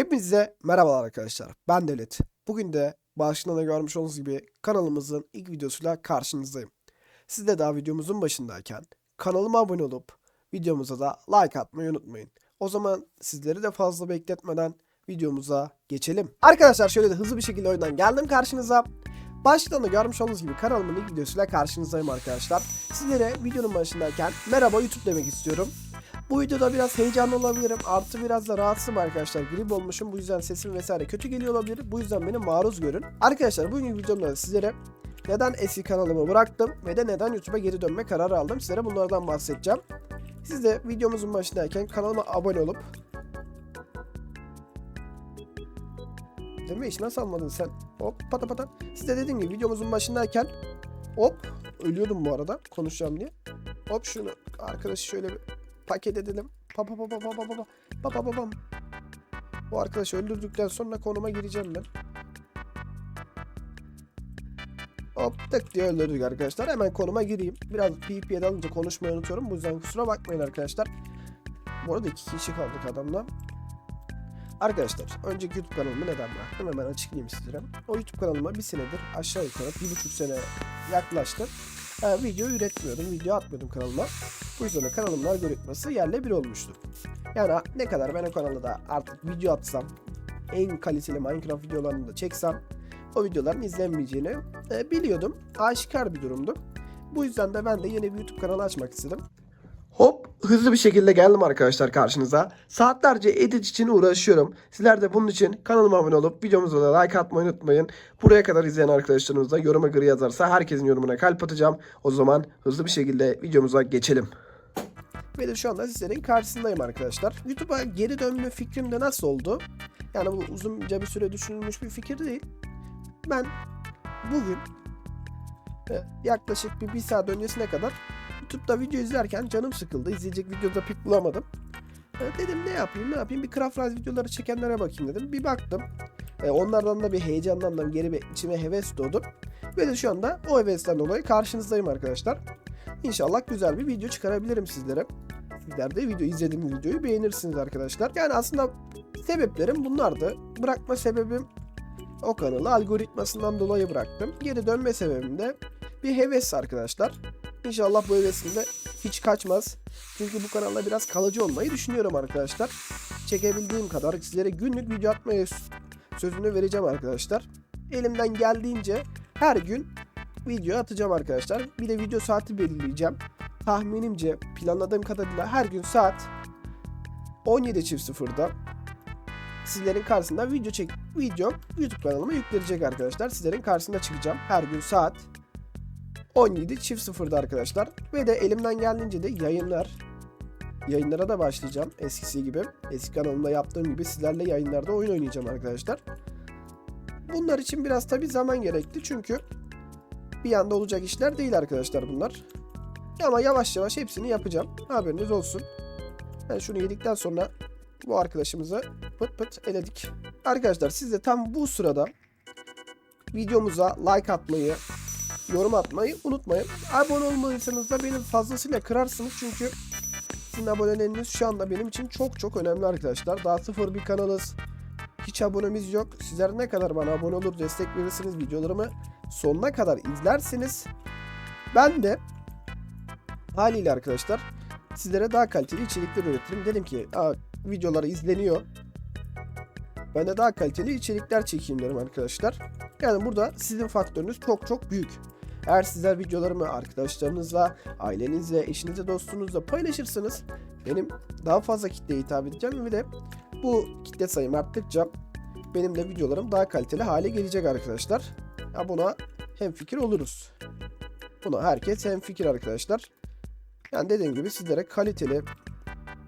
Hepinize merhabalar arkadaşlar. Ben Devlet. Bugün de başlığında da görmüş olduğunuz gibi kanalımızın ilk videosuyla karşınızdayım. Siz de daha videomuzun başındayken kanalıma abone olup videomuza da like atmayı unutmayın. O zaman sizleri de fazla bekletmeden videomuza geçelim. Arkadaşlar şöyle de hızlı bir şekilde oyundan geldim karşınıza. Başlıktan da görmüş olduğunuz gibi kanalımın ilk videosuyla karşınızdayım arkadaşlar. Sizlere videonun başındayken merhaba YouTube demek istiyorum. Bu videoda biraz heyecanlı olabilirim. Artı biraz da rahatsızım arkadaşlar. Grip olmuşum. Bu yüzden sesim vesaire kötü geliyor olabilir. Bu yüzden beni maruz görün. Arkadaşlar bugün videomda sizlere neden eski kanalımı bıraktım ve de neden YouTube'a geri dönme kararı aldım. Sizlere bunlardan bahsedeceğim. Siz de videomuzun başındayken kanalıma abone olup Deme iş nasıl almadın sen? Hop pata pata. Siz de dediğim gibi videomuzun başındayken hop ölüyordum bu arada konuşacağım diye. Hop şunu arkadaşı şöyle bir paket edelim. Pa pa pa pa pa pa pa pa pa pa pam. Bu arkadaşı öldürdükten sonra konuma gireceğim ben. Hop tık diye öldürdük arkadaşlar. Hemen konuma gireyim. Biraz PvP'ye alınca konuşmayı unutuyorum. Bu yüzden kusura bakmayın arkadaşlar. Bu arada iki kişi kaldık adamla. Arkadaşlar önceki YouTube kanalımı neden bıraktım hemen açıklayayım sizlere. O YouTube kanalıma bir senedir aşağı yukarı bir buçuk sene yaklaştı. Ee, video üretmiyordum, video atmıyordum kanalıma. Bu yüzden de kanalımın algoritması yerle bir olmuştu. Yani ne kadar ben o kanalda da artık video atsam, en kaliteli Minecraft videolarını da çeksem, o videoların izlenmeyeceğini e, biliyordum. Aşikar bir durumdu. Bu yüzden de ben de yeni bir YouTube kanalı açmak istedim. Hop hızlı bir şekilde geldim arkadaşlar karşınıza. Saatlerce edit için uğraşıyorum. Sizler de bunun için kanalıma abone olup videomuza da like atmayı unutmayın. Buraya kadar izleyen arkadaşlarımız da yoruma göre yazarsa herkesin yorumuna kalp atacağım. O zaman hızlı bir şekilde videomuza geçelim. Ve de şu anda sizlerin karşısındayım arkadaşlar. YouTube'a geri dönme fikrim de nasıl oldu? Yani bu uzunca bir süre düşünülmüş bir fikir değil. Ben bugün e, yaklaşık bir, bir saat öncesine kadar YouTube'da video izlerken canım sıkıldı. İzleyecek videoda pek bulamadım. E, dedim ne yapayım ne yapayım bir Craft videoları çekenlere bakayım dedim. Bir baktım. E, onlardan da bir heyecanlandım. Geri bir içime heves doğdu. Ve de şu anda o hevesten dolayı karşınızdayım arkadaşlar. İnşallah güzel bir video çıkarabilirim sizlere. Sizler de video izlediğim videoyu beğenirsiniz arkadaşlar. Yani aslında sebeplerim bunlardı. Bırakma sebebim o kanalı algoritmasından dolayı bıraktım. Geri dönme sebebim de bir heves arkadaşlar. İnşallah bu hevesimde hiç kaçmaz. Çünkü bu kanalda biraz kalıcı olmayı düşünüyorum arkadaşlar. Çekebildiğim kadar sizlere günlük video atmaya sözünü vereceğim arkadaşlar. Elimden geldiğince her gün video atacağım arkadaşlar. Bir de video saati belirleyeceğim. Tahminimce planladığım kadarıyla her gün saat 17.00'da sizlerin karşısında video çek video YouTube kanalıma yüklenecek arkadaşlar. Sizlerin karşısında çıkacağım her gün saat 17 çift sıfırda arkadaşlar. Ve de elimden geldiğince de yayınlar yayınlara da başlayacağım eskisi gibi. Eski kanalımda yaptığım gibi sizlerle yayınlarda oyun oynayacağım arkadaşlar. Bunlar için biraz tabi zaman gerekti çünkü bir anda olacak işler değil arkadaşlar bunlar. Ama yavaş yavaş hepsini yapacağım. Haberiniz olsun. Ben şunu yedikten sonra bu arkadaşımızı pıt pıt eledik. Arkadaşlar siz de tam bu sırada videomuza like atmayı, yorum atmayı unutmayın. Abone olmadıysanız da beni fazlasıyla kırarsınız çünkü sizin aboneleriniz şu anda benim için çok çok önemli arkadaşlar. Daha sıfır bir kanalız. Hiç abonemiz yok. Sizler ne kadar bana abone olur, destek verirsiniz, videolarımı sonuna kadar izlersiniz. Ben de haliyle arkadaşlar sizlere daha kaliteli içerikler üretirim. Dedim ki videoları izleniyor. Ben de daha kaliteli içerikler çekeyim derim arkadaşlar. Yani burada sizin faktörünüz çok çok büyük. Eğer sizler videolarımı arkadaşlarınızla, ailenizle, eşinizle, dostunuzla paylaşırsanız benim daha fazla kitleye hitap edeceğim ve de bu kitle sayım arttıkça benim de videolarım daha kaliteli hale gelecek arkadaşlar. Ya buna hem fikir oluruz. Buna herkes hem fikir arkadaşlar. Yani dediğim gibi sizlere kaliteli,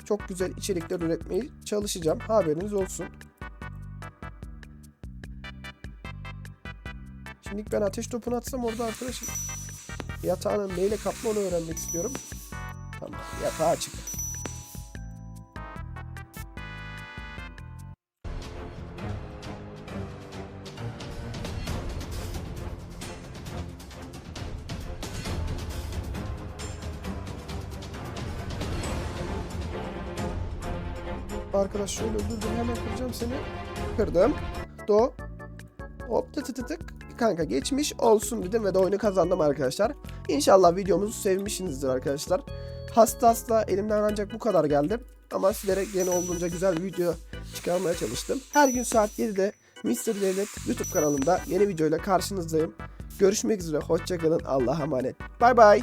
çok güzel içerikler üretmeye çalışacağım. Haberiniz olsun. Şimdi ben ateş topunu atsam orada arkadaşım yatağının neyle kaplı onu öğrenmek istiyorum. Tamam yatağı açık. Arkadaş şöyle öldürdüm hemen kıracağım seni. Kırdım. Do. Hop tık tık tık. Kanka geçmiş olsun dedim ve de oyunu kazandım arkadaşlar. İnşallah videomuzu sevmişsinizdir arkadaşlar. Hasta hasta elimden ancak bu kadar geldi. Ama sizlere gene olduğunca güzel bir video çıkarmaya çalıştım. Her gün saat 7'de Mr. Devlet YouTube kanalımda yeni videoyla karşınızdayım. Görüşmek üzere. Hoşçakalın. Allah'a emanet. Bay bay.